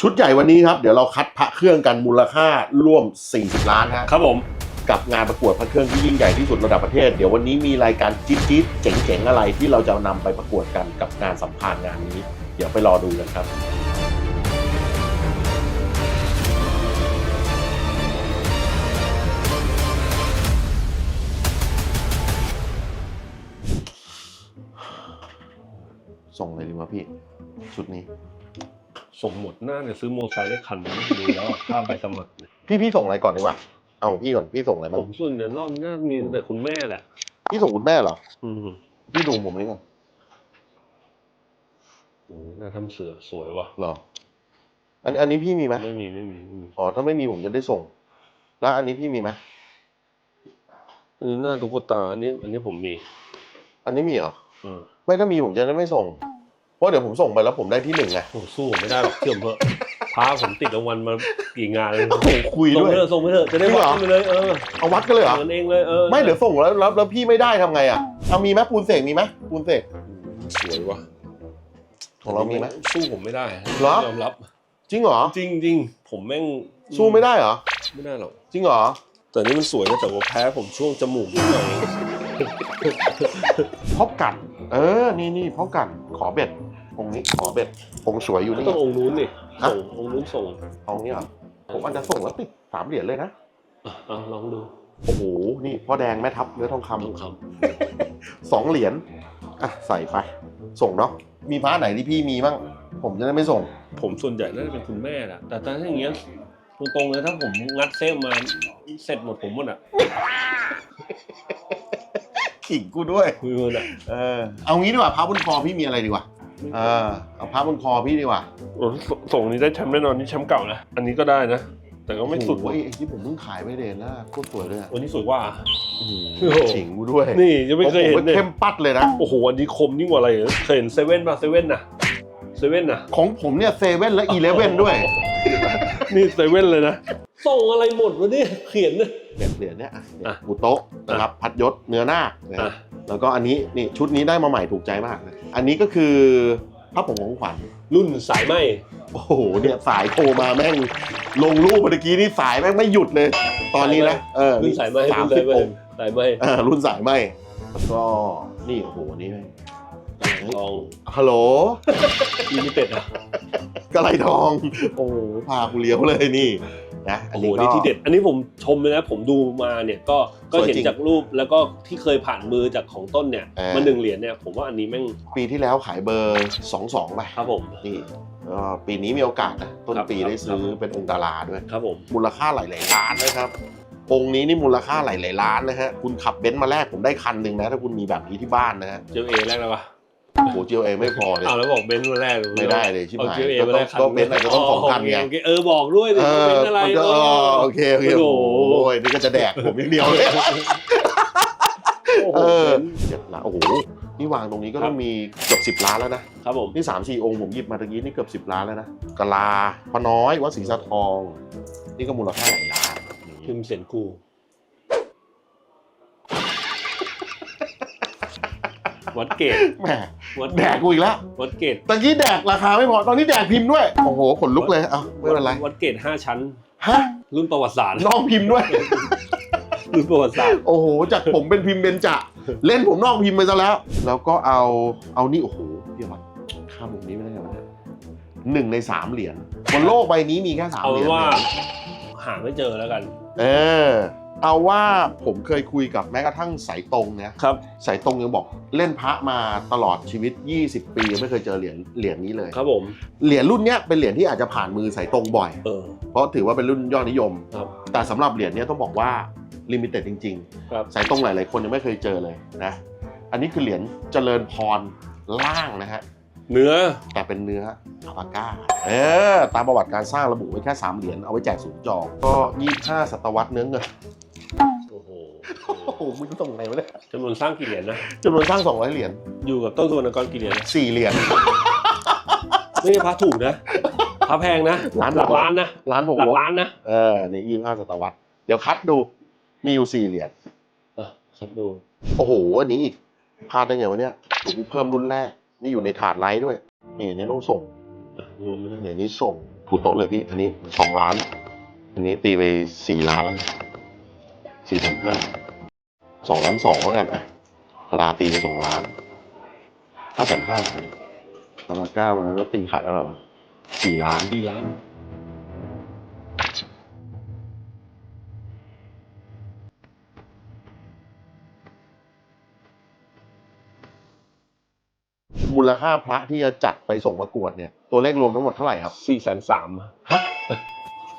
ชุดใหญ่วันนี้ครับ เดี๋ยวเราคัดพระเครื่องกันมูลค่าร่วม 40 ล้านฮะครับผม กับงานประกวดพระเครื่องที่ยิ่งใหญ่ที่สุดระดับประเทศ เดี๋ยววันนี้มีรายการจิ๊ดจิ๊ดเจ๋งๆ อะไรที่เราจะนำไปประกวดกันกับงานสัมภาษณ์งานนี้ เดี๋ยวไปรอดูกันครับ ส่งเลยดีวะพี่ชุดนี้ ส่งหมดหน้าเนี่ยซื้อโมอเตอร์ไซค์ได้คันหนึงดูแล้วข้ามไปสมัครเนี่ยพี่พี่ส่งอะไรก่อนดีกว่า เอาพี่ก่อนพี่ส่งอะไรผบ้างมส่วนเนี่ยรอบนี้มีแต่คุณแม่แหละ พี่ส่งคุณแม่เหรอ อืมพี่ดูผมนี่ก่อนโอ้โหหน้าทำเสือสวยว่ะ เหรอ อันอันนี้พี่มีไหมไม่มีไม่มีไม่มีอ๋อถ้าไม่มีผมจะได้ส่ง แล้วอันนี้พี่มีไหมอันนี้หน้าตุ๊กตาอันนี้ อันนี้ผมมีอันนี้มีเหรอ เออไม่ถ้ามีผมจะได้ไม่ส่ง เพราะเดี๋ยวผมส่งไปแล้วผมได้ที่หนึ่งไง โอ้สู้ผมไม่ได้หรอกเชื่อมเถอะพาผมติดรางวัลมากี่งานแล้วโอ้โหคุยส่งด้วย ไปเถอะส่งไปเถอะจะได้จริงเหรวัอดไปเลยเออเอาวัดกันเลยเหรอเงินเองเลยเออไม่เดี๋ยวส่งแล้วแล้วแล้วพี่ไม่ได้ทำไงอะเอามีไหมปูนเสกมีไหมปูนเสก สวยว่ะของเรามีไหมสู้ผมไม่ได้เหรอ ยอมรับจริงเหรอ จริงจริงผมแม่งสู้ไม่ได้เหรอ ไม่ได้หรอก จริงเหรอ แต่นี่มันสวยนะแต่ว่าแพ้ผมช่วงจมูกนิดหน่อย พบกัน เออ นี่นี่พบกัน ขอเบ็ด องค์นี้ขอเบ็ดองค์สวยอยู่นี่ ต้ององค์นู้นนี่ฮะ ส่งองค์นู้นส่งองค์นี้เหรอผมอาจจะส่งแล้วติดสามเหรียญเลยนะ อะอะลองดูโอ้โห นี่พ่อแดงแม่ทับเนื้อทองคำทองคสองเหรียญอะใส่ไป ส่งเนาะมีพระไหนที่พี่มีบ้างผมจะได้ไม่ส่งำผมส่วนใหญ่น่าจะเป็นคุณแม่แหละแต่ถ้าอย่างเงี้ยตรงๆเลยถ้าผมงัดเส้นมาเสร็จหมดผมหมดอะขิงกูด้วยคุยมันอะเออเอางี้ดีกว่าพระบนคอพี่มีอะไรดีกว่า เออเอาพระบนคอพี่ดีกว่าโอ้สส่งนี้ได้แชมป์แน่นอนนี่แชมป์เก่านะ อันนี้ก็ได้นะ แต่ก็ไม่สุดโอ้โหไอ้ที่ผมเพิ่งขายไปเดนนะโคตรสวยเลยอะวันนี้สวยกว่า อื้อโอ้หือโหขิงกูด้วยนี่ยังไม่เคยเห็นโอ้โหเลยเข้มปัดเลยนะ โอ้โหอันนี้คมยิ่งกว่าอะไรเลยเคยเห็นเซเว่นป่ะเซเว่นน่ะเซเว่นน่ะของผมเนี่ยเซเว่นและอีเลเว่นด้วยนี่เซเว่นเลยนะส่งอะไรหมดวะเนี่ยเขียนเนี่ยเนี่ยเหรียญเนี่ยอะเนี่ยอะปูโต๊ะนะครับพัดยศเนื้อหน้าคนะคอะรับ แล้วก็อันนี้นี่ชุดนี้ได้มาใหม่ถูกใจมากนะอันนี้ก็คือพระผงของขวัญ รุ่นสายไหมโอ้โหเนี่ยสายโทรมาแม่งลงรูปเมื่อกี้นี่สายแม่งไม่หยุดเลย ตอนนี้นะเออรุ่นสายไหมสามรุ่นสิสาบยไหมองค์สายไหมเออรุ่นสายไหมแล้วก็นี่โอ้โหนี่แม่งลองฮัลโหลลิมิเต็ดอะกระไรทอง โอ้โหพากูเลี้ยวเลยนี่ นะอัโอ้นโหนี้ก็นี่ที่เด็ด อันนี้ผมชมเลยนะ ผมดูมาเนี่ยก็ก็สวยเห็นจริงจากรูปแล้วก็ที่เคยผ่านมือจากของต้นเนี่ยเออมาหนึ่งเหรียญเนี่ยผมว่าอันนี้แม่งปีที่แล้วขายเบอร์สองสองไปครับผมนี่ก็ปีนี้มีโอกาสนะต้นครับปีครับได้ซื้อเป็นองค์ดาราด้วยครับผมมูลค่าหลายๆล้านนะครับองค์นี้นี่มูลค่าหลายๆล้านนะฮะคุณขับเบนซ์มาแรกผมได้คันหนึ่งนะถ้าคุณมีแบบนี้ที่บ้านนะฮะเจลเอแรกแล้วปะ โอ้โหเจียวเอไม่พอเลยอ้าวแล้วบอกเบนซ์มาแรกไม่ได้เลยชิบเอาหายเจลเอก็มาต้แรองกคันก็เบนซ์อาจจะต้องสองคันไง โเคเออบอกด้วยดิเอว่าอเป็นอะไรมันก็เอเอออโอเคโอเคโอ้โอ้โหโหนี่ก็จะแดกผมนิดเดียวเลยโอ้โหเออเบนซ์เจ็ดล้านโอ้โห นี่วางตรงนี้ก็ต้องมีเกือบสิบล้านแล้วนะ ครับผม นี่สามสี่องค์ผมหยิบมาตะกี้นี่เกือบสิบล้านแล้วนะกะลาพระน้อยวัดศรีสะทอง นี่ก็มูลค่าหลายล้านพิมพ์เสียนกู วัดเกตแหมวัดแดกกูอีกแล้ววัดเกตตะกี้แดกราคาไม่พอ ตอนนี้แดกพิมพ์ด้วย โอ้โห ขนลุกเลย เอ้าไม่เป็นไร วัดเกตห้าชั้น ฮะ รุ่นประวัติศาสตร์นอกพิมพ์ด้วย รุ่นประวัติศาสตร์ โอ้โห จากผมเป็นพิมพ์เบญจะ เล่นผมนอกพิมพ์ไปซะแล้ว แล้วก็เอา เอานี่ โอ้โหพี่วัดข้ามมุมนี้ไม่ได้ไงวะเนี่ยหนึ่งในสามเหรียญบนโลกใบนี้มีแค่สามเอาเหรีเป็ยญนว่านะหาไม่เจอแล้วกัน เออ เอาว่าผมเคยคุยกับแม้กระทั่งสายตรงเนี่ยครับ สายตรงยังบอกเล่นพระมาตลอดชีวิต 20 ปียังไม่เคยเจอเหรียญเหรียญนี้เลยครับผม เหรียญรุ่นเนี้ยเป็นเหรียญที่อาจจะผ่านมือสายตรงบ่อย เออ เพราะถือว่าเป็นรุ่นยอดนิยม ครับ แต่สำหรับเหรียญเนี้ยต้องบอกว่าลิมิเต็ดจริงครับ ๆ สายตรงหลาย ๆ คนยังไม่เคยเจอเลยนะ อันนี้คือเหรียญเจริญพรล่างนะฮะ เนื้อ แต่เป็นเนื้ออัลปาก้า เออ ตามประวัติการสร้างระบุไว้แค่ 3 เหรียญ เอาไว้แจกศูนย์จองก็ 25 ศตวรรษเนื้อเงินโอ้โห โอ้โหมึงส่งไหนวะเนี่ยจำนวนสร้างกี่เหรียญนะ จำนวนสร้าง 200 เหรียญอยู่กับต้นสุวรรณกรกี่เหรียญนะ4เหรียญ ไม่ใช่พระถูกนะพระแพงนะล้านหลักล้านนะล้านหกหลักร้อยล้านนะเออนี่ยี่ห้าศตวรรษเดี๋ยวคัดดูมีอยู่สี่เหรียญอะครับดูโอ้โหอันนี้อีกพลาดได้ไงวะเนี่ยเดี๋ยวกูเพิ่มรุ่นแรก นี่อยู่ในถาดไลท์ด้วยนี่อันนี่ต้องส่งอะดูไม่ได้เนี่ยนี่ส่งถูกโต๊ะเลยพี่อันนี้สองล้าน อันนี้ตีไปสี่ล้านสี่แสนห้า สองล้านสองแล้วกันอะลาตีไปสองล้านห้าแสนห้าตลาดเก้ามันก็ตีขาดแล้วเหรอสี่ล้านดีล้านมูลค่าพระที่จะจัดไปส่งประกวดเนี่ย ตัวเลขรวมทั้งหมดเท่าไหร่ครับสี่แสนสามฮะ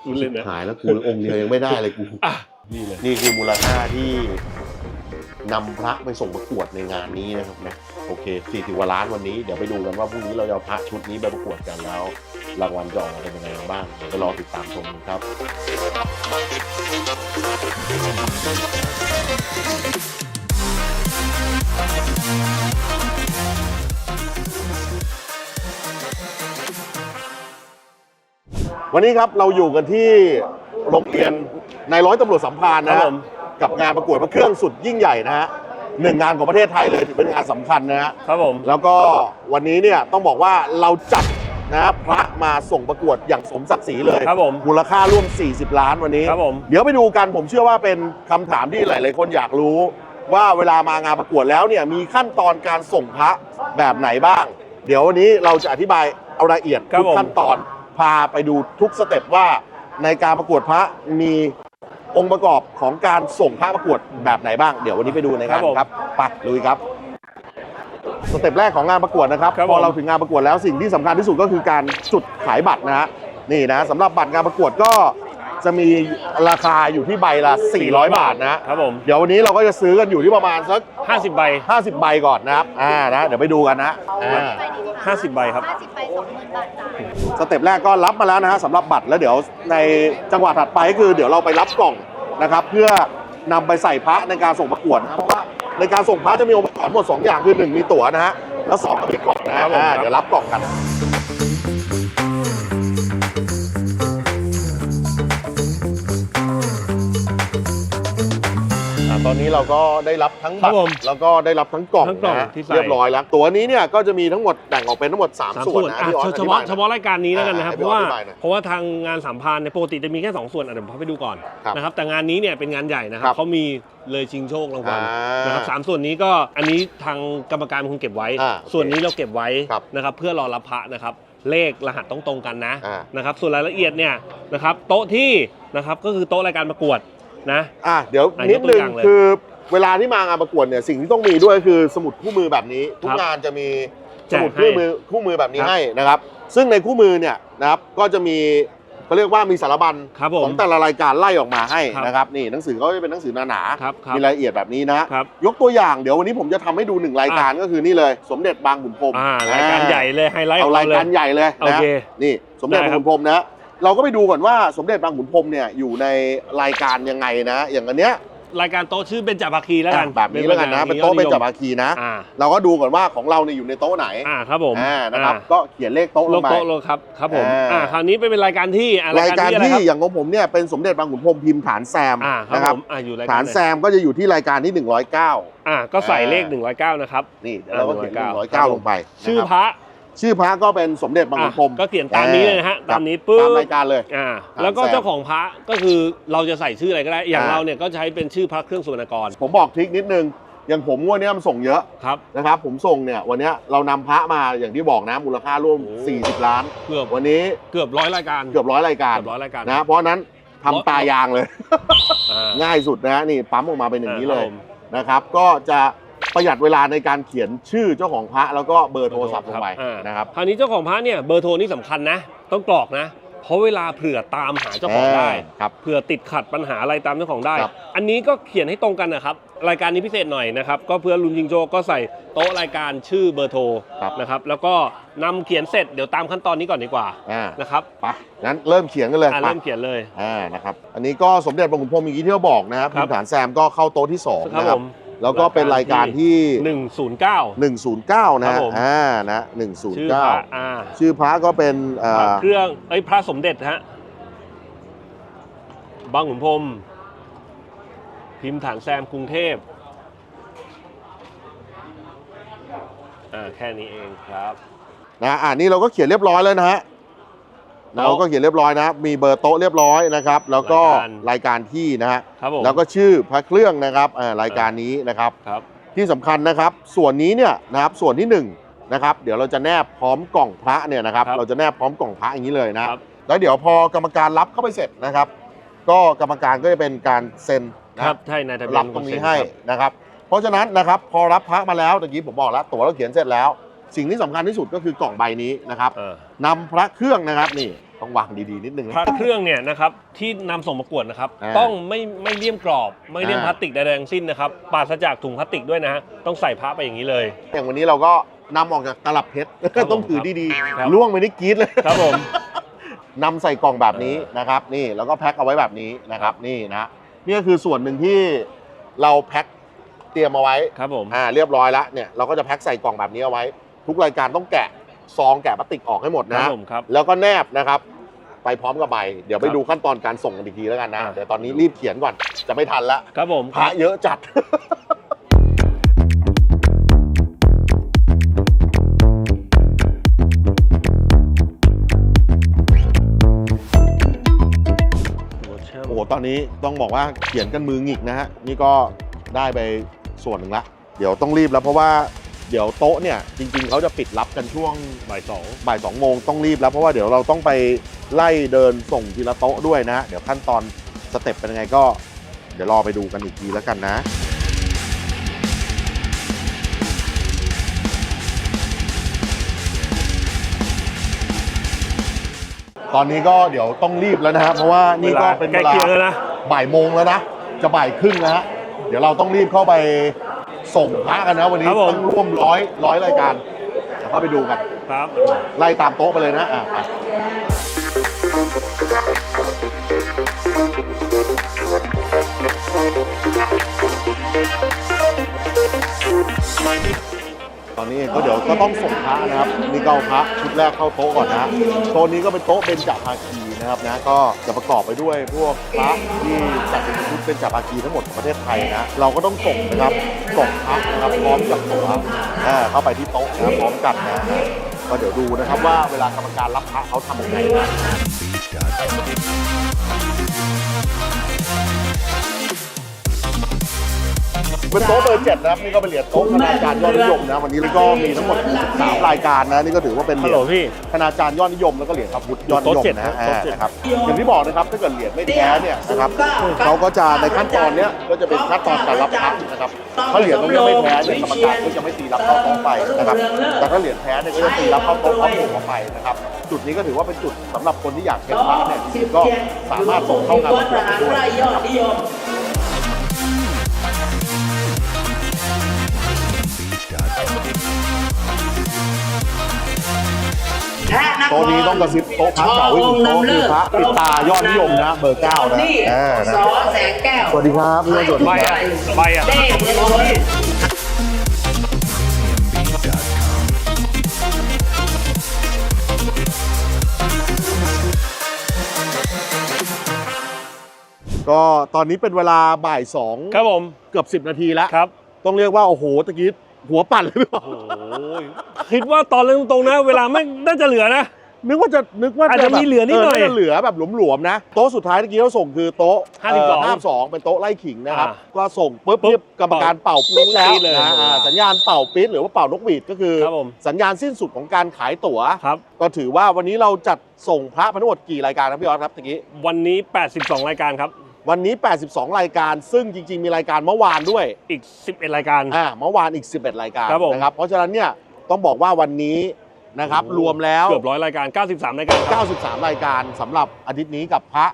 รู้เลยนะหายแล้วกูองค์เดียวยังไม่ได้เลยกูอะนี่เลยนี่คือมูลค่าที่ นำพระไปส่งประกวดในงานนี้นะครับนะโอเค40กว่าล้านวันนี้เดี๋ยวไปดูกันว่าพรุ่งนี้เราจะเอาพระชุดนี้ไปประกวดกันแล้ว รางวัลจะออกมาเป็นยังไงบ้างเดี๋ยวไปรอติดตามชมกันครับวันนี้ครับเราอยู่กันที่โรงเรียนนายร้อยตำรวจสัมพันธ์นะครับผม กับงานประกวดพระเครื่องสุดยิ่งใหญ่นะฮะหนึ่งงานของประเทศไทยเลยถือเป็นงานสำคัญนะฮะ ครับผม แล้วก็วันนี้เนี่ยต้องบอกว่าเราจัดนะพระมาส่งประกวดอย่างสมศักดิ์ศรีเลยครับผมมูลค่าร่วม 40 ล้านวันนี้ ครับผม เดี๋ยวไปดูกันผมเชื่อว่าเป็นคำถามที่หลาย ๆ คนอยากรู้ ว่าเวลามางานประกวดแล้วเนี่ยมีขั้นตอนการส่งพระแบบไหนบ้าง เดี๋ยววันนี้เราจะอธิบายเอารายละเอียดครับทุกผม ขั้นตอนพาไปดูทุกสเต็ปว่าในการประกวดพระมี องค์ประกอบของการส่งพระประกวดแบบไหนบ้างเดี๋ยววันนี้ไปดูในงานครับไปลุยครับสเต็ปแรกของงานประกวดนะครับครับพอผมเราถึงงานประกวดแล้วสิ่งที่สำคัญที่สุดก็คือการจุดขายบัตรนะฮะนี่นะสำหรับบัตรงานประกวดก็ จะมีราคาอยู่ที่ใบละ 400 บาทนะครับผม เดี๋ยววันนี้เราก็จะซื้อกันอยู่ที่ประมาณสักห้าสิบใบ 50 ใบก่อนนะครับ อ่า นะ เดี๋ยวไปดูกันนะอ่าห้าสิบใบครับห้าสิบใบสองหมื่นบาทจ้ะสเต็ปแรกก็รับมาแล้วนะฮะสำหรับบัตรแล้วเดี๋ยวในจังหวะถัดไปก็คือเดี๋ยวเราไปรับกล่องนะครับ เพื่อนำไปใส่พระในการส่งประกวดนะครับเพราะว่าในการส่งพระจะมีองค์ประกอบทั้งหมดสองอย่างคือหนึ่งมีตั๋วนะฮะแล้วสองก็มีกล่องนะฮะครับผมอ่าเดี๋ยวรับกล่องกัน อะตอนนี้เราก็ได้รับทั้งครับัตบผมรแล้วก็ได้รับทั้งกล่องทั้งกล่องนะฮะที่ใส่ เรียบร้อยแล้วตัวนี้เนี่ยก็จะมีทั้งหมดแบ่งออกเป็นทั้งหมด 3สามส่ส่ววนนนะอะพี่ออสเฉอธิพาะบายหน่อย เฉพาะรายการนี้แล้วกันนะครับอ่าเพราะว่าให้พี่ออสอธิบายหน่อยเพราะว่าทางงานสามพันในยปกติจะมีแค่2ส่วนอะเดี๋ยวผมพาไปดูก่อนครับนะครับแต่งานนี้เนี่ยเป็นงานใหญ่นะครัครับบเขามีเลยชิงโชครางวัลอ่านนะครับสามส่วนนี้ก็อันนี้ทางกรรมการเป็นคนเก็บไว้ อ่าโอเคส่วนนี้เราเก็บไว้ครับนะครับเพื่อรอรับพระนะครับเลขรหัสต้องตรงกันนะอ่านะครับส่วนรายละเอียดเนี่ยนะครับโต๊ะที่นะครับก็คือโต๊ะรายการประกวด นะ อะเดี๋ยวอะนิดยกตัวนึงอย่างเลยคือเวลาที่มางานประกวดเนี่ยสิ่งที่ต้องมีด้วยคือสมุดคู่มือแบบนี้ ทุกครับงานจะมีแจสกมุดคู่ให้มือคู่มือแบบนี้ครับ ให้นะครับ ซึ่งในคู่มือเนี่ยนะครับก็จะมีเขาเรียกว่ามีสารบัญครับผมของแต่ละรายการไล่ออกมาให้ครับ นะครับนี่หนังสือก็จะเป็นหนังสือหนาครับครัๆบมีรายละเอียดแบบนี้นะ ครับ ยกตัวอย่างเดี๋ยววันนี้ผมจะทำให้ดูหนึ่งรายการก็คือนี่เลย สมเด็จบางขุนพรหมอ่ารายการใหญ่เลยไฮไลท์ขเอาองราเรายเลยการใหญ่เลยโอนะเค นี่สมเด็จได้บางครับขุนพรหมนะ เราก็ไปดูก่อนว่าสมเด็จบางขุนพรหมเนี่ยอยู่ในรายการยังไงนะ อย่างอันเนี้ยรายการโต๊ะชื่อเบญจภาคีแล้วกันแบบนี้แล้วกันนะ เป็นโต๊ะเป็นจาบาคีนะอ่าเราก็ดูก่อนว่าของเราเนี่ยอยู่ในโต๊ะไหนอ่าครับผมอ่านะครับอ่าก็เขียนเลขโต๊ะลโลงไปโต๊ะโลครับครับผมอ่าอ่าคราวนี้ไปเป็นรายการที่อ่รายการอะไรที่คบอย่างของผมเนี่ยเป็นสมเด็จบางขุนพรหมพิมพ์ฐานแซมอ่าครับนะคผรับมอ่าอยู่รายฐาการนแซมก็จะอยู่ที่รายการที่ 109อ่าก็ใส่เลขอ่า109 นะครับนี่เดี๋ยวเราก็เขียนอ่า109 ลงไปนะชื่อครับพระ ชื่อพระก็เป็นสมเด็จบางขุนพรหมอะก็เขียนตามนี้เลยนะฮะครับตามนี้ปุ๊บตามรายการเลยอ่าฐานแล้วก็แซมเจ้าของพระก็คือเราจะใส่ชื่ออะไรก็ได้ อย่างอ่าเราเนี่ยก็ใช้เป็นชื่อพระเครื่องสุวรรณกร ผมบอกทริคนิดนึงอย่างผมงวดเนี้ยมันส่งเยอะครับนะครับ ผมส่งเนี่ยวันเนี้ยเรานำพระมาอย่างที่บอกนะมูลค่าร่วมโอ้40 ล้านเกือบวันนี้เกือบร้อยรายการเกือบร้อยรายการเกือบร้อยรายการนะเพราะฉะนั้นทำตายางเลยอ่าง่ายสุดนะฮะนี่ปั๊มออกมาเป็นอย่างนี้เลยครับผมนะครับ ก็จะ ประหยัดเวลาในการเขียนชื่อเจ้าของพระแล้วก็เบอร์โทรศัพท์ลงไปอ่านะครับคราวนี้เจ้าของพระเนี่ยเบอร์โทรนี่สำคัญนะ ต้องกรอกนะ เพราะเวลาเผื่อตามหาเจ้าของได้ครับเผื่อติดขัดปัญหาอะไรตามเจ้าของได้ครับอันนี้ก็เขียนให้ตรงกันนะครับ รายการนี้พิเศษหน่อยนะครับ ก็เพื่อลุนจิงโจก็ใส่โต๊ะรายการชื่อเบอร์โทรครับนะครับ แล้วก็นำเขียนเสร็จเดี๋ยวตามขั้นตอนนี้ก่อนดีกว่าอ่านะครับไปงั้นเริ่มเขียนกันเลยอะไปเริ่มเขียนเลยอ่านะครับ อันนี้ก็สมเด็จพระขุนพรหมเมื่อกี้ที่เราบอกนะครับครัพิบมพ์ฐานแซมก็เข้าโต๊ะที่สองครับนะคผรับม แล้วก็เป็นรายการที่ 109 109 นะครัฮะบผมอ่านะชื่อพระ109 อ่าชื่อพระก็เป็นเอ่พระอเครื่องเอ้ยพระสมเด็จฮะบางขุนพรหมพิมพ์ฐานแซมกรุงเทพอ่าแค่นี้เองครับ นะอ่านี่เราก็เขียนเรียบร้อยแล้วนะฮะ เราก็เขียนเรียบร้อยนะ มีเบอร์โต๊ะเรียบร้อยนะครับ แล้วก็รายการรายการที่นะฮะครับผมแล้วก็ชื่อพระเครื่องนะครับเอ่อรายการนี้นะครับครับที่สำคัญนะครับ ส่วนนี้เนี่ยนะครับส่วนที่หนึ่งนะครับเดี๋ยวเราจะแนบพร้อมกล่องพระเนี่ยนะครับครับเราจะแนบพร้อมกล่องพระอย่างนี้เลยนะครับแล้วเดี๋ยวพอกรรมการรับเข้าไปเสร็จนะครับ ก็กรรมการก็จะเป็นการเซ็นนะคครัรับบใช่นายทะเบียนรับตรงนี้ให้ครับนะครับ เพราะฉะนั้นนะครับพอรับพระมาแล้วตะกี้ผมบอกแล้วตั๋วเราเขียนเสร็จแล้ว สิ่งที่สำคัญที่สุดก็คือกล่องใบนี้นะครับเออ นำพระเครื่องนะครับนี่ต้องวางดีๆนิดนึงนะ พระเครื่องเนี่ยนะครับที่นำส่งประกวดนะครับ อ่าต้องไม่ไม่เลี่ยมกรอบ ไม่เลี่ยมอ่า พลาสติกใดๆทั้งสิ้นนะครับปราศจากถุงพลาสติกด้วยนะฮะต้องใส่พระไปอย่างนี้เลย อย่างวันนี้เราก็นำออกจากตลับเพชรครับผมต้องถือดีครับ ๆล่วงไปนี่กรี๊ดเลยครับผม นำใส่กล่องแบบนี้เออนะครับ นี่แล้วก็แพ็คเอาไว้แบบนี้นะครับนี่นะนี่ก็คือส่วนหนึ่งที่เราแพ็คเตรียมเอาไว้ครับผม อ่าเรียบร้อยแล้วเนี่ยเราก็จะแพ็คใส่กล่องแบบนี้เอาไว้ ทุกรายการต้องแกะ ซองแกะพลาสติกออกให้หมดครันะบผมครับแล้วก็แนบนะครับ ไปพร้อมกับใบเดี๋ยวไปครับดูขั้นตอนการส่งกันอีกทีแล้วกันนะอ่าเดี๋ยวตอนนี้รีบเขียนก่อนจะไม่ทันละครับผมพระเยอะจัดหัวแช่มโอ้โหตอนนี้ต้องบอกว่าเขียนกันมือหงิกนะฮะนี่ก็ได้ไปส่วนหนึ่งละ เดี๋ยวต้องรีบแล้วเพราะว่า เดี๋ยวโต๊ะเนี่ยจริง ๆเขาจะปิดรับกันช่วงบ่ายสองบ่ายสองโมงต้องรีบแล้วเพราะว่าเดี๋ยวเราต้องไปไล่เดินส่งทีละโต๊ะด้วยนะเดี๋ยวขั้นตอนสเต็ปเป็นยังไงก็ เดี๋ยวรอไปดูกันอีกทีแล้วกันนะ ตอนนี้ก็เดี๋ยวต้องรีบแล้วนะฮะเพราะว่านี่ก็เป็นใกเวล้ลาเคียงแล้วนะ บ่ายโมงแล้วนะ จะบ่ายครึ่งแล้วฮะเดี๋ยวเราต้องรีบเข้าไป ส่งพระกันนะวันนี้ครับผม ต้องร่วมร้อยร้อยรายการเดี๋ยวเข้าไปดูกัน ครับ ไล่ตามโต๊ะไปเลยนะอะไปต อนนี้ก็เดี๋ยวก็ต้องส่งพระนะครับนี่ก็เอาพระชุดแรกเข้าโต๊ะก่อนนะโต๊ะนี้ก็เป็นโต๊ะเบญจภาคีนะครับนะก็จะประกอบไปด้วยพวกพระที่จัดเป็นชุดเบญจภาคีทั้งหมดของประเทศไทยนะเราก็ต้องส่งนะครับกล่งพระนะครับพร้อมกับตัวเข้าไปที่โต๊ะนะพร้อมกันนะก็เดี๋ยวดูนะครับว่าเวลากรรมการรับพระเขาทำยังไงนะ เป็นโต๊ะเบอร์เจ็ดนะครับนี่ก็เป็นเหรียญโต๊ะคณาจารย์ยอดนิยมนะ วันนี้ก็มีทั้งหมดสามรายการนะนี่ก็ถือว่าเป็นเหฮัรีลยโหลญพี่คณาจารย์ยอดนิยมแล้วก็เหรียญพระพุทธยอดนิยมโต๊ะเจ็ดนะนะอ่าโต๊ะเจ็ดนะครับอย่างที่บอกนะครับถ้าเกิดเหรียญไม่แท้เนี่ยนะครับเขาก็จะในขั้นตอนเนี้ยก็จะเป็นขั้นตอนการรับพระนะครับถ้าเหรียญตรงเนี้ยไม่แท้เนี่ยกรรมการก็จะไม่ตีรับเข้าโต๊ะไปนะครับแต่ถ้าเหรียญแท้เนี่ยก็จะตีรับเข้าโต๊ะพร้อมหมู่ออกไปนะครับจุดนี้ก็ถือว่าเป็นจุดสำหรับคนที่อยากเก็บพระเนี่ยจริงๆก็สามารถส่งเข้างานประกวดได้ด้วยนะครับ โต๊ะนี้ต้องกระซิบโต๊ะพระเก่าอีกโต๊ะคือพระปิดตายอดนิยมนะเบอร์เก้านะอ่านะสอแสงแก้วสวัสดีครับพี่สวัสดีใบครัอะบใบอะเด้งเงินล้นก็ตอนนี้เป็นเวลาบ่ายสองครับผม เกือบ10 นาทีแล้ว ครับ ต้องเรียกว่า โอ้โหตะกี้หัวปั่นเลยพี่บอลโอ้ยคิดว่าตอนเล่นตรงๆนะ เวลาไม่น่าจะเหลือนะ นึกว่าจะนึกว่าอาจจะแบบมีเหลือนิดหน่อยาจะเหลือแบบหลวมๆนะ โต๊ะสุดท้ายตะกี้เราส่งคือโต๊ะ52ห้าสองเป็นโต๊ะไล่ขิงนะครับอ่าก็ส่งปุ๊บปุ๊บเรียบกรรมการเป่าปิ๊ดแล้วปิ๊ดเลยนะอ่าสัญญาณเป่าปิ๊ดหรือว่าเป่านกหวีดก็คือครับผมสัญญาณสิ้นสุดของการขายตั๋วครับก็ถือว่าวันนี้เราจัดส่งพระมาทั้งหมดกี่รายการครับพี่ออสครับตะกี้วันนี้ 82 รายการครับวันนี้ 82 รายการ ซึ่งจริง ๆ มีรายการเมื่อวานด้วย อีก 11 รายการ อ่า เมื่อวานอีก 11 รายการครับผมนะครับ เพราะฉะนั้นเนี่ย ต้องบอกว่าวันนี้ นะครับโอ้โหรวมแล้ว เกือบร้อยรายการ 93 รายการครับ93 รายการสำหรับอาทิตย์นี้กับพระ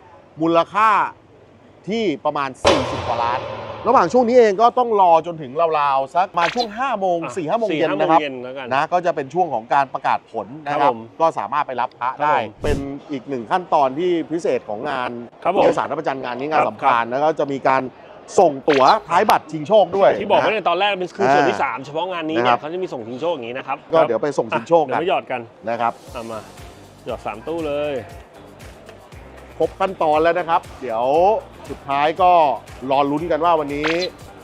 มูลค่าที่ประมาณ 40 กว่าล้าน ระหว่างช่วงนี้เองก็ต้องรอจนถึงราวๆสักมาช่วง 5 โมงอะ4 5โมงสี่เย็นห้าโมงนะครับเย็นแล้วกัน นะก็จะเป็นช่วงของการประกาศผลนะคครัรับบผมก็สามารถไปรับพระครับได้ผมเป็นอีกหนึ่งขั้นตอนที่พิเศษของงานครับผมเอกสารรับประจันงานนี้งานครับสำคัญแล้วก็จะมีการ ส่งตั๋วท้ายบัตรชิงโชคด้วยที่บอกไว้นะในตอนแรกเป็นคือส่วนที่อ่า3เฉพาะงานนี้นะคเนี่รัยบเขาจะมีส่งชิงโชคอย่างนี้นะครับก็เดี๋ยวไปส่งชิงโชคเดี๋ยกันวมาหยอดกันนะครับเอามาหยอด 3 ตู้เลยครบขั้นตอนแล้วนะครับ เดี๋ยวสุดท้ายก็รอลุ้นกันว่าวันนี้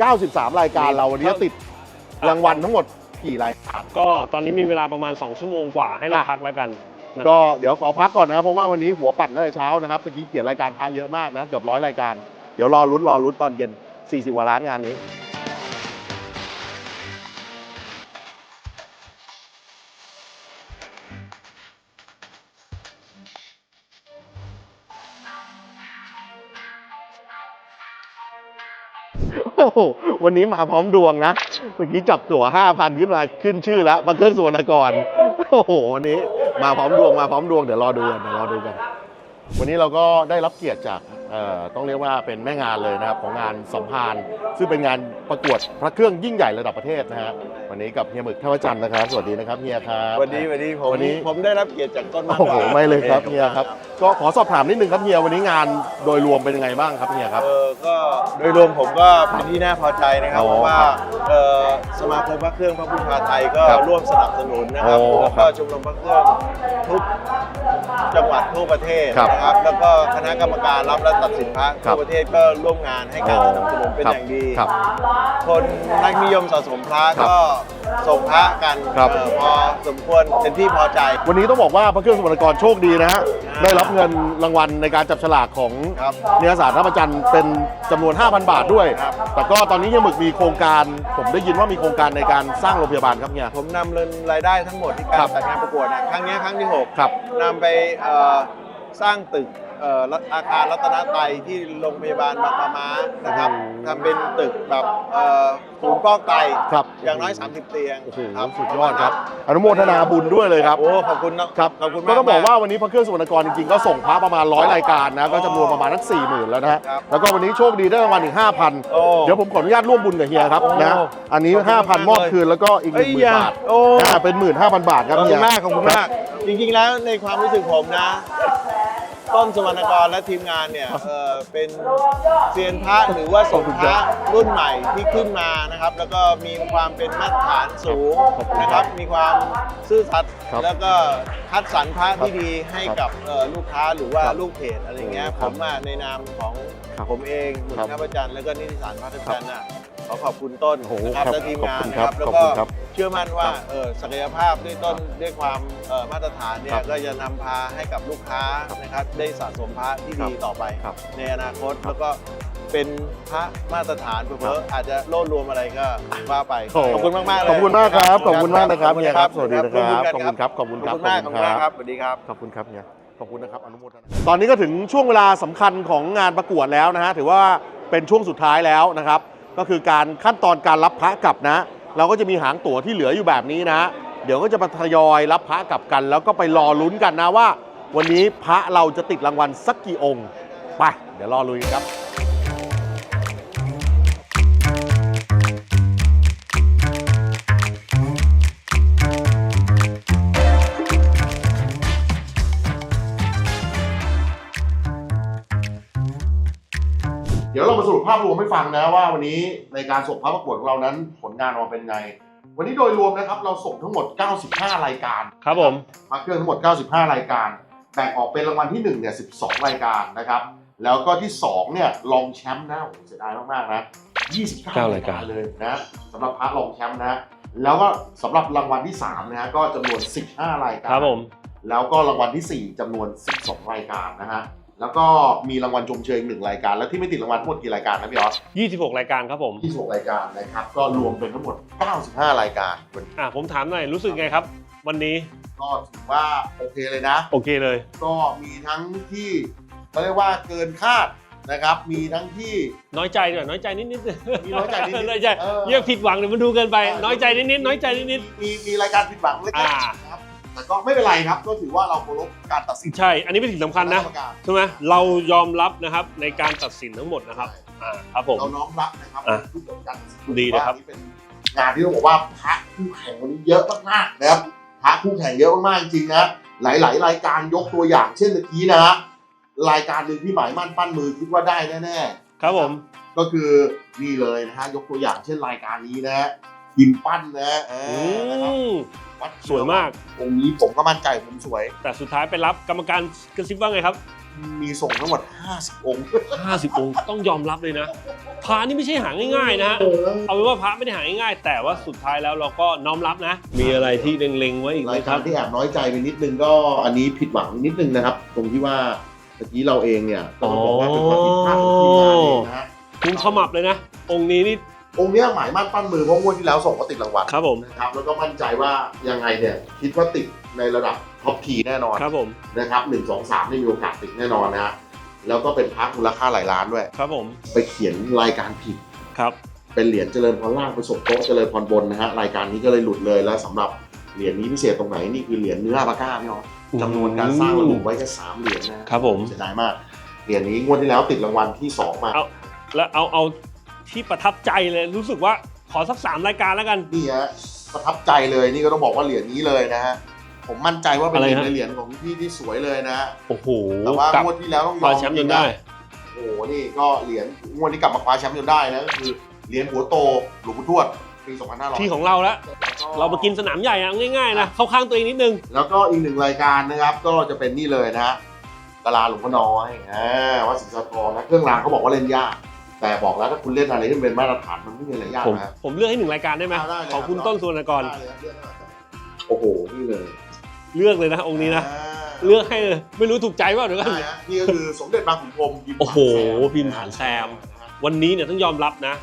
93 รายการเราวันนี้จะติดรางวัลทั้งหมดกี่รายการก็ตอนนี้มีเวลาประมาณ 2 ชั่วโมงกว่าให้เราอะพักแล้วกันก็เดี๋ยวขอพักก่อนนะครับเพราะว่าวันนี้หัวปั่นตั้งแต่เช้านะครับเมื่อกี้เขียนรายการค้างเยอะมากนะเกือบร้อยรายการ เดี๋ยวรอลุ้นรอลุ้นตอนเย็น 40กว่าล้านงานนี้ โอ้โหวันนี้มาพร้อมดวงนะ เมื่อกี้จับตั๋วห้าพันขึ้นมาขึ้นชื่อแล้วมาเครื่อสวรรณกรโอ้โหวันนี้มาพร้อมดวงมาพร้อมดวงเดี๋ยวรอดูกันเดี๋ยวรอดูกัน วันนี้เราก็ได้รับเกียรติจากต้องเรียกว่าเป็นแม่งานเลยนะครับของงานสัมพานซึ่งเป็นงานประกวดพระเครื่องยิ่งใหญ่ระดับประเทศนะฮะวันนี้กับเฮียหมึกท่าวจันทร์นะครับสวัสดีนะครับเฮียครับวันนี้วันนี้ผมวันนี้ผมได้รับเกียรติจากต้นมากโอ้โหกว่าไม่เลยครับเฮียครับก็ขอสอบถามนิดนึงครับเฮียวันนี้งานโดยรวมเป็นยังไงบ้างครับเฮียครับเออก็โดยรวมผมก็เป็นที่น่าพอใจนะครับอ๋อเพราะว่าครับเออสมาคมพระเครื่องพระพุทธาไทยก็ครับร่วมสนับสนุนนะครับอ๋อแล้วก็ชมรมพระเครื่องทุกจังหวัดทั่วประเทศครับนะครับแล้วก็คณะกรรมการรับและตัดสินพระครัทั่บวประเทศก็ร่วมงานให้การอ๋อสนับสนุนเป็นครับอย่างดี ครับคนนักนิยมสะสมพระครับก็ส่งพระกันครับ เออพอสมควรเป็นที่พอใจ วันนี้ต้องบอกว่าพระเครื่องสุวรรณกรโชคดีนะฮะอ่าได้รับเงินรางวัลในการจับฉลากของครับเนื้อสารท่าประจันทร์เป็นจำนวน 5,000 บาทด้วย ครับ แต่ก็ตอนนี้เฮียหมึกมีโครงการ ผมได้ยินว่ามีโครงการในการสร้างโรงพยาบาลครับเฮีย ผมนำเงินรายได้ทั้งหมดที่กาครัรบ จัดงานประกวดนะครั้งนี้ครั้งที่6ครับ นำไปเอ่อสร้างตึก เอ่อรัตอาคารรัตนไตรที่โรงพยาบาลบางปะมานะครับโอ้โหทำเป็นตึกแบบเอ่อศูนย์ฟอกไตครับอย่างน้อย 30 เตียงโอ้โหครับสุดยอดครับอนุโมทนาบุญด้วยเลยครับ โอ้ขอบคุณนะครับขอบคุณมาก ก็ต้องบอกว่าวันนี้พระเครื่องสุวรรณกรจริงๆก็ส่งพระประมาณร้อยรายการนะก็จำนวนประมาณนักสี่หมื่นแล้วนะฮะครับแล้วก็วันนี้โชคดีได้รางวัลอีก5,000โอ้เดี๋ยวผมขออนุญาตร่วมบุญกับเฮียครับโอ้นะอันนี้ขอบคุณมาก5,000มอบเลยคืนแล้วก็อีกเอ้ย10,000บาทโอ้อ่าเป็น15,000บาทครับขอบเฮีคุยณมากขอบคุณมากจริงๆแล้วในความรู้สึกผมนะ ต้นสมรรณกรและทีมงานเนี่ยเอ่อเป็นเซียนพระหรือว่าสมพระรุ่นใหม่ที่ขึ้นมานะครับ แล้วก็มีความเป็นมาตรฐานสูงนะครับ มีความซื่อสัตย์ครับแล้วก็คัดสรรพระที่ดีให้ครับกับเอ่อลูกค้าหรือว่าครับลูกเพจอะไรเงี้ยคผรับมอะในนามของครับผมเองหมุนครับข้าพเจันทร์แล้วก็นิติสารพระทัพจันทร์น่ะ ขอขอบคุณต้นโอ้โหนะครับครับและทีมงานขอบคุณครันะครับบแล้วขอบก็คุณครับเชื่อมั่นว่าครับเออศักยภาพด้วยต้นด้วยความเอ่อมาตรฐานเนี่ครัยบก็จะนำพาให้กับลูกค้านะครับได้สะสมพระที่ดีครับต่อไปครับในอนาคตแล้วก็เป็นพระมาตรฐานเพื่อๆอาจจะโลดรวมอะไรก็ว่าไปโอ้ขอบคุณมากๆเลยขอบคุณมากครับ ขอบคุณมากนะครับขอเฮียครับ สวัสดีนะคขอบรับณขอบคุณครับ ขอบคุณครับขอบคุณมากขอบคุณมากครับสวัสดีครับ ขอบคุณครับเฮียขอบคุณนะครับ อนุโมทนา ตอนนี้ก็ถึงช่วงเวลาสำคัญของงานประกวดแล้วนะฮะ ถือว่าเป็นช่วงสุดท้ายแล้วนะครับ ก็คือการขั้นตอนการรับพระกลับนะ เราก็จะมีหางตั๋วที่เหลืออยู่แบบนี้นะ เดี๋ยวก็จะมาทยอยรับพระกลับกัน แล้วก็ไปรอลุ้นกันนะว่า วันนี้พระเราจะติดรางวัลสักกี่องค์ไปเดี๋ยวรอลุ้นกันครับ รามาสรุปภาพรวมให้ฟังนะว่าวันนี้ในการส่งพระประกวดของเรานั้นผลงานออกมาเป็นไง วันนี้โดยรวมนะครับเราส่งทั้งหมด 95 รายการครับผมพระเครื่องทั้งหมด 95 รายการแบ่งออกเป็นรางวัลที่1เนี่ย12 รายการนะครับ แล้วก็ที่2เนี่ยรองแชมป์นะโอ้โหเสียดายมากๆนะ29 รายการเลยนะสำหรับพระรองแชมป์นะแล้วก็สำหรับรางวัลที่3นะฮะก็จำนวน 15 รายการครับผมแล้วก็รางวัลที่ 4จำนวน 12 รายการนะฮะ แล้วก็มีรางวัลชมเชยอีกหนึ่งรายการ แล้วที่ไม่ติดรางวัลทั้งหมดกี่รายการนะพี่ออส26 รายการครับผม26รายการนะครับก็รวมเป็นทั้งหมด 95 รายการวันอะผมถามหน่อยรู้สึกไงครับ วันนี้ก็ถือว่าโอเคเลยนะ โอเคเลย ก็มีทั้งที่เขาเรียกว่าเกินคาดนะครับ มีทั้งที่ น้อยใจหน่อยน้อยใจนิดนิดมีน้อยใจนิดๆน้อยใจเออ เยี่ยผิดหวังเดี๋ยวมันดูเกินไป น้อยใจนิดนิดน้อยใจนิดนิดมีมีรายการผิดหวังเล็กอ่าๆนะครับ แต่ก็ไม่เป็นไรครับ ก็ถือว่าเราเคารพการตัดสินใช่ อันนี้เป็นสิ่งสำคัญนะกรรมการใช่ไหมเรายอมรับนะครับในการตัดสินทั้งหมดนะครับอ่าครับผม เราน้อมรับนะครับอะที่ผลการตัดสินดีนะครับ ว่านี่เป็นงานที่ต้องบอกว่าพระคู่แข่งวันนี้เยอะมากๆนะครับพระคู่แข่งเยอะมากๆจริงๆนะหลายๆ รายการยกตัวอย่างเช่นเมื่อกี้นะฮะรายการหนึ่งที่หมายมั่นปั้นมือคิดว่าได้แน่ๆ ครับผม ก็คือนี่เลยนะฮะยกตัวอย่างเช่นรายการนี้นะฮะพิมพ์ปั้นนะฮะเออือนะครับม วัดสวยมาก องค์นี้ผมก็มั่นใจผมสวย แต่สุดท้ายไปรับกรรมการกระซิบว่าไงครับ มีส่งทั้งหมด 50 องค์ 50 องค์ต้องยอมรับเลยนะพระนี่ไม่ใช่หาง่ายๆนะฮะเอาเป็นว่าพระไม่ได้หาง่ายๆแต่ว่าสุดท้ายแล้วเราก็น้อมรับนะ มีอะไรที่เล็งๆไว้อีกไหมรายคการรับที่แอบน้อยใจไปนิดนึงก็อันนี้ผิดหวังนิดนึงนะครับ ตรงที่ว่าเมื่อกี้เราเองเนี่ยก็ต้องบอกว่าเป็นความผิดพลาดของทีมงานเองนะฮะ คุณขมับเลยนะ องค์นี้นี่ องค์เนี้ยหมายมั่นปั้นมือเพราะงวดที่แล้วส่งก็ติดรางวัลครับผมนะครับแล้วก็มั่นใจว่ายังไงเนี่ยคิดว่าติดในระดับท็อปทีแน่นอนครับผมนะครับหนึ่งสองสามนี่มีโอกาสติดแน่นอนนะฮะแล้วก็เป็นพักมูลค่าหลายล้านด้วยครับผมไปเขียนรายการผิดครับ เป็นเหรียญเจริญพรล่างไปส่งโต๊ะเจริญพรบนนะฮะรายการนี้ก็เลยหลุดเลยแล้วสำหรับเหรียญนี้พิเศษตรงไหนนี่คือเหรียญเนื้ออาบาก้าพี่น้องจำนวนการสร้างระบุไว้แค่สามเหรียญนะฮะครับผมเสียดายมากเหรียญนี้งวดที่แล้วติดรางวัลที่สองมาเอาแล้วเอาเอา ที่ประทับใจเลยรู้สึกว่าขอสักสามรายการแล้วกัน นี่ฮะประทับใจเลยนี่ก็ต้องบอกว่าเหรียญนี้เลยนะฮะผมมั่นใจว่าเป็นอะไรหนึ่งฮะ ในเหรียญของพี่ที่สวยเลยนะฮะโอ้โหแต่ว่ากลับงวดที่แล้วต้องยคอว้ามแชมป์จนได้ โอ้โหนี่ก็เหรียญงวดนี้กลับมาคว้าแชมป์จนได้นะก็คือเหรียญหัวโตหลวงปู่ทวดปี2500ที่ของเราแล้วเรามากินสนามใหญ่อะง่ายๆนะเข้าข้างตัวเองนิดนึง แล้วก็อีกหนึ่งรายการนะครับ ก็จะเป็นนี่เลยนะฮะกะลาหลวงพ่อน้อยอ่าวัดสิงห์สะทองนะเครื่องรางเขาบอกว่าเล่นยาก แต่บอกแล้วถ้าคุณเล่นอะไรที่มันเป็นมาตรฐานมันไม่มีอะไรยากผมนะ ผมเลือกให้หนึ่งรายการได้ไหมเอาได้เลยของคุณครับต้นสุวรรณกร ได้เลยครับเลือกได้ครับโอ้โหนี่เลยเลือกเลยนะองค์นี้นะาเลือกให้เลยไม่รู้ถูกใจเปล่าเดี๋ยวกัน ได้ฮะนี่ก็คือสมเด็จบางขุนพรหมพิมพ์โอ้โหพิมพ์ฐานแซมวันนี้เนี่ยต้องยอมรับนะ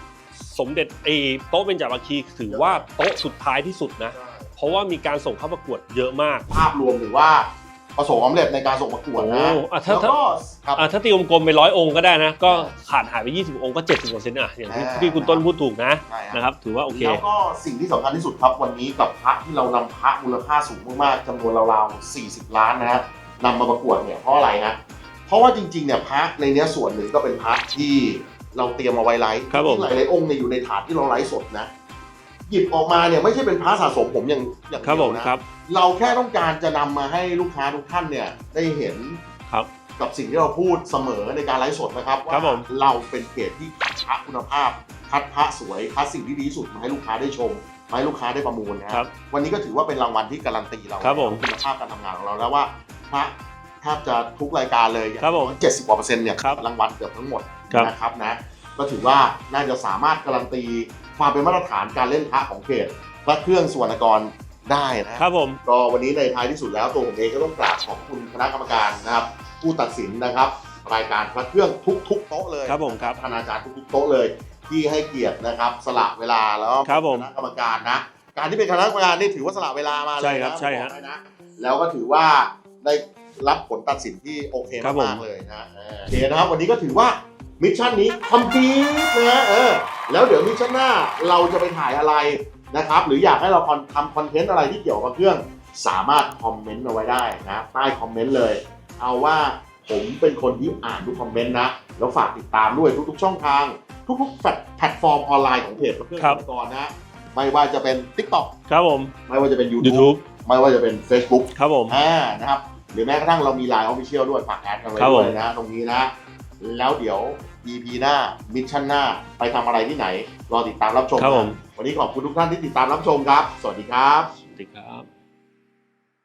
สมเด็จไอ้โต๊ะเป็นจาราคีถือว่าโต๊ะสุดท้ายที่สุดนะ เพราะว่ามีการส่งเข้าประกวดเยอะมาก ภาพรวมถือว่า ประสบความสำเร็จในการส่งประกวดนะโอ้อะถ้า แล้วก็ครับ อะถ้าตีกลมๆไปร้อยองค์ก็ได้นะ ก็ขาดหายไป 20 องค์ก็ 70เปอร์เซ็นต์อะอย่างที่อ่า ที่คุณต้นพูดถูกนะใช่ฮะ นะครับ ถือว่าโอเค แล้วก็สิ่งที่สำคัญที่สุดครับวันนี้กับพระที่เรานำพระมูลค่าสูงมากๆจำนวนราวๆ40 ล้านนะฮะนำมาประกวดเนี่ยเพราะอะไรนะเพราะว่าจริงๆเนี่ยพระในเนี้ยส่วนหนึ่งก็เป็นพระที่เราเตรียมมาไว้ไลฟ์ครับผมที่หลายๆองค์เนี่ยอยู่ในถาดที่เราไลฟ์สดนะ หยิบออกมาเนี่ยไม่ใช่เป็นพระสะสมผมอย่างอย่างครับเดีผยวมนะ ครับ เราแค่ต้องการจะนำมาให้ลูกค้าทุกท่านเนี่ยได้เห็นครับกับสิ่งที่เราพูดเสมอในการไลฟ์สดนะครับครับว่าผม เราเป็นเพจที่คัดพระคุณภาพ คัดพระสวยคัดสิ่งที่ดีที่สุดมาให้ลูกค้าได้ชมมาให้ลูกค้าได้ประมูลนะคครัรับ บ วันนี้ก็ถือว่าเป็นรางวัลที่การันตีเราครับผมคุณภาพการทำงานของเราแล้วว่าพระแทบจะทุกรายการเลยครับผมเจ็ดสิบกว่าเปอร์เซ็นต์เนี่ยครับรางวัลเกือบทั้งหมดครับ นะครับนะก็ถือว่าน่าจะสามารถการันตี ความเป็นมาตรฐานการเล่นพระของเพจพระเครื่องสุวรรณกรได้นะ ครับผม ก็วันนี้ในท้ายที่สุดแล้วตัวผมเองก็ต้องกราบขอบคุณคณะกรรมการนะครับ ผู้ตัดสินนะครับ รายการพระเครื่องทุกๆโต๊ะเลยครับผมครับคณาจารย์ทุกๆโต๊ะเลย ที่ให้เกียรตินะครับ สละเวลาแล้วครับผมคณะกรรมการนะ การที่เป็นคณะกรรมการนี่ถือว่าสละเวลามาเลยใช่ครับนะใช่ฮะ บอกให้นะแล้วก็ถือว่าได้รับผลตัดสินที่โอเคครับผม มากๆเลยนะเออโอเคนะครับวันนี้ก็ถือว่า มิชชั่นนี้คอมพลีทนะเออแล้วเดี๋ยวมิชชั่นหน้าเราจะไปถ่ายอะไรนะครับ หรืออยากให้เราทำคอนเทนต์อะไรที่เกี่ยวกับเครื่อง สามารถคอมเมนต์เอาไว้ได้นะ ใต้คอมเมนต์เลย เอาว่าผมเป็นคนที่อ่านทุกคอมเมนต์นะ แล้วฝากติดตามด้วยทุกๆ ช่องทาง ทุกๆแพลตแพลตฟอร์มออนไลน์ของเพจพระเครื่องครับอุปกรณ์นะไม่ว่าจะเป็น TikTok ครับผม ไม่ว่าจะเป็น YouTube, YouTube ไม่ว่าจะเป็น Facebook ครับผมอ่านะครับหรือแม้กระทั่งเรามี Line Official ด้วยฝากแอดกันไว้ครับผด้มวยนะ ตรงนี้นะ แล้วเดี๋ยว EP หน้า มิชชั่นหน้า ไปทำอะไรที่ไหน รอติดตามรับชมครับนะผม วันนี้ขอบคุณทุกท่านที่ติดตามรับชมครับ สวัสดีครับ สวัสดีครับ